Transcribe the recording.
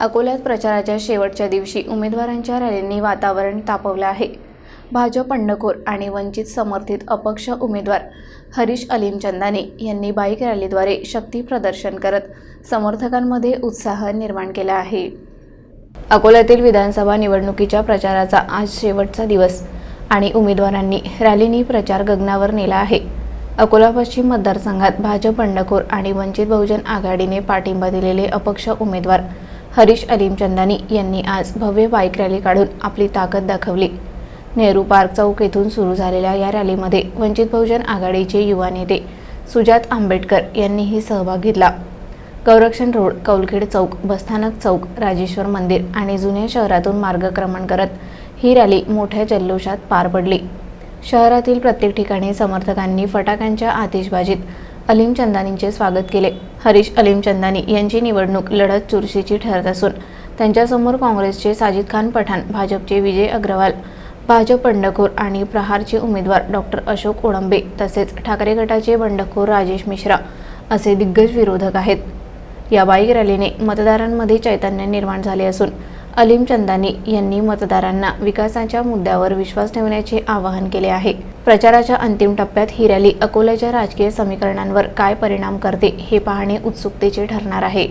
अकोल्यात प्रचाराच्या शेवटच्या दिवशी उमेदवारांच्या रॅलींनी वातावरण तापवलं आहे. भाजप बंडखोर आणि वंचित समर्थित अपक्ष उमेदवार हरीश अलीम चंदाने यांनी बाईक रॅलीद्वारे शक्ती प्रदर्शन करत समर्थकांमध्ये उत्साह निर्माण केला आहे. अकोल्यातील विधानसभा निवडणुकीच्या प्रचाराचा आज शेवटचा दिवस आणि उमेदवारांनी रॅलीनी प्रचार गगनावर नेला आहे. अकोला पश्चिम मतदारसंघात भाजप बंडखोर आणि वंचित बहुजन आघाडीने पाठिंबा दिलेले अपक्ष उमेदवार हरीश अलीमचंदानी यांनी आज भव्य बाईक रॅली काढून आपली ताकद दाखवली. नेहरू पार्क चौक येथून सुरू झालेल्या या रॅलीमध्ये वंचित बहुजन आघाडीचे युवा नेते सुजात आंबेडकर यांनीही सहभाग घेतला. गौरक्षण रोड कौलखेड चौक बसस्थानक चौक राजेश्वर मंदिर आणि जुन्या शहरातून मार्गक्रमण करत ही रॅली मोठ्या जल्लोषात पार पडली. शहरातील प्रत्येक ठिकाणी समर्थकांनी फटाक्यांच्या आतिषबाजीत अलीम चंदानींचे स्वागत केले. हरीश अलीम चंदानी यांची निवडणूक लढत चुरशीची ठरत असून त्यांच्यासमोर काँग्रेसचे साजिद खान पठाण भाजपचे विजय अग्रवाल भाजप बंडखोर आणि प्रहारचे उमेदवार डॉक्टर अशोक ओळंबे तसेच ठाकरे गटाचे बंडखोर राजेश मिश्रा असे दिग्गज विरोधक आहेत. या बाईक रॅलीने मतदारांमध्ये चैतन्य निर्माण झाले असून अलीम चंदानी यांनी मतदारांना विकासाच्या मुद्द्यावर विश्वास ठेवण्याचे आवाहन केले आहे. प्रचाराच्या अंतिम टप्प्यात ही रॅली अकोल्याच्या राजकीय समीकरणांवर काय परिणाम करते हे पाहणे उत्सुकतेचे ठरणार आहे.